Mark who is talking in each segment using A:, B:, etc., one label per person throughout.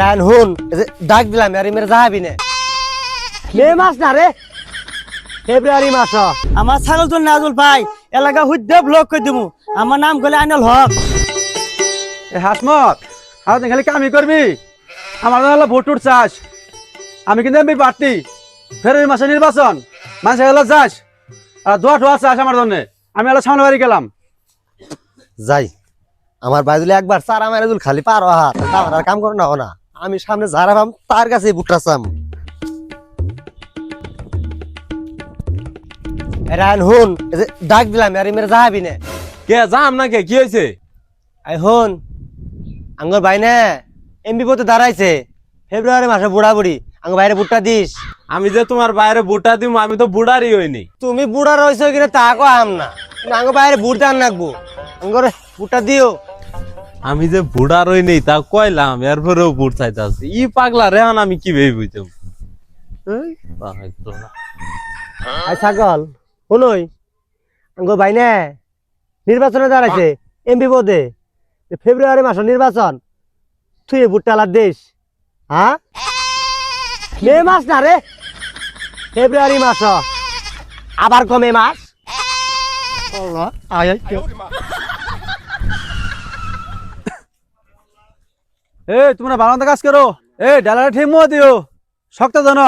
A: রায়ন হুন ডাক দিলাম আর মেরে যাবি না। মে মাস না রে? ফেব্রুয়ারি মাস।
B: আমার ছাগল তো নাজুল ভাই এলাকা হুদ্দে ব্লক করে দিমু। আমার নাম গলে আইনাল হক।
C: এ হাসমত আর তুই খালি কামই করবি? আমার হলো ভোট চাস আমি কিন্তু এমপি প্রার্থী। ফেব্রুয়ারি মাসে নির্বাচন। মানুষ হলো যাস। আর দোয়া ঠোয়া চাস আমার জন্য। আমি হলো সামনে বাড়ি গেলাম।
A: যাই। আমার বাইদুলে একবার চারা মেরে দুল খালি পারো হাত। তারপর আর কাম করো না ও না। আমি সামনে যারা পাম তার কাছে বুটটা চাম। রায়ন হুন ডাক দিলাম আর মেরে যাবি না।
D: কে যাম না কে কি হয়েছে
A: আই হুন আঙ্গর ভাই না এমবি পথে দাঁড়াইছে। ফেব্রুয়ারি মাসে বুড়া বুড়ি আঙ্গ বাইরে বুটটা দিস।
D: আমি যে তোমার বাইরে বুটা দিব আমি তো বুড়ারই হইনি।
A: তুমি বুড়া রয়েছো কিনা তা কো আম না। কিন্তু আঙ্গ বাইরে বুট দান রাখব আঙ্গর বুটটা দিও।
D: আমি যে বুড়ার হই নেই তা কইলাম এরপরেও বুট চাইতে আছে ই পাগলা রে এখন আমি কি ভেবে বুঝতাম এই, পাগল না।
A: আই ছাগল শুনই। আঙ্গ ভাই না নির্বাচনে দাঁড়াইছে এমপি পদে। ফেব্রুয়ারি মাস নির্বাচন। তুই এ বুটটা আলাদ দিস হ্যাঁ? মে মাস না রে ফেব্রুয়ারি মাস। আবার কমে মাস। আয়
C: এ তোমরা ভালো কাজ করো। এ ডালারে ঠিক মতো দিও। শক্ত জন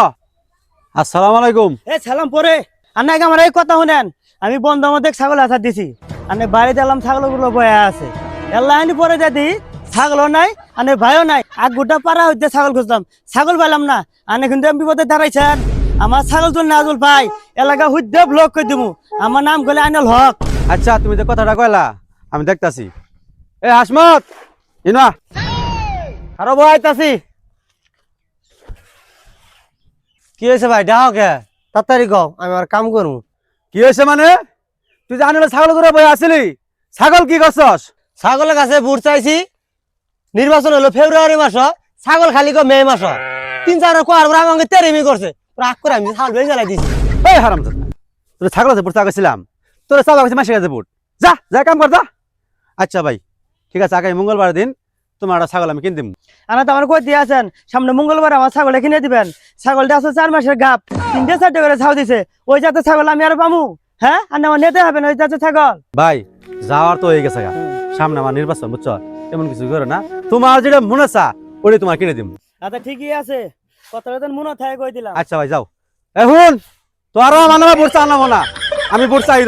C: আসসালামু আলাইকুম।
B: এ সালাম পরে। আন্নাকে আমার এই কথা শুনেন। আমি বন্ধ মধ্যে ছাগল আসার দিছি। আনে বাইরে দিলাম ছাগলগুলো বয়া আছে। এল্লা আনি পরে যদি ছাগলও নাই আনে ভাইও নাই আর গোটা পাড়া হইতে ছাগল খুঁজলাম ছাগল পাইলাম না। আনে কিন্তু এমপি পদে দাঁড়াইছেন। আমার ছাগল তো নাজুল ভাই এলাকা হুদ্দে ব্লক করে দিব আমার নাম গলে আইনাল হক।
C: আচ্ছা তুমি যে কথাটা কইলা আমি দেখতাছি। এ হাসমত ইনা
A: আরও বয়াইতাছি কি হয়েছে ভাই? ডাও কে? তাড়াতাড়ি কও, আমি আর কাম করব।
C: কি হয়েছে মানে? তুই জানি ছাগল করে বই আসিলি ছাগল কি করছস?
A: ছাগলের কাছে বুট চাইছি। নির্বাচন হলো ফেব্রুয়ারি মাস, ছাগল খালি কো মে মাস। তিন চার কোয়ার পর আমাকে তেরেমি করছে। রাগ করে আমি ছাগল বেজে জ্বালাই দিছি।
C: এই হারাম তোর ছাগল আছে বুট চাগাছিলাম তোর চাবা গেছে মাসে গেছে বুট। যা যা, কাম কর, যা। আচ্ছা ভাই, ঠিক আছে, আগামী মঙ্গলবার দিন তোমার ছাগল আমি কিনে দিব
B: আনা তো আমার কই দিয়ে আছেন? সামনে মঙ্গলবার আমার ছাগল কিনে দিবেন। ছাগলটা আছে চার মাসের গাপ। তিনটে চারটে করে ছাও দিছে। ওই জাতের ছাগল আমি আর পামু। হ্যাঁ? আর আমার নিতে হবে না ওই জাতের ছাগল।
C: ভাই যাওয়ার তো হয়ে গেছে গা। সামনে আমার নির্বাচন বুঝছ? এমন কিছু করো না। তোমার যেটা মনে চা ওটাই তোমার কিনে দিব
B: আচ্ছা ঠিকই আছে। কথাটা তো মনে থাকে কই দিলাম।
C: আচ্ছা ভাই যাও। এখন তোরও আমার নামে চালাবো না। আমি বুট চাই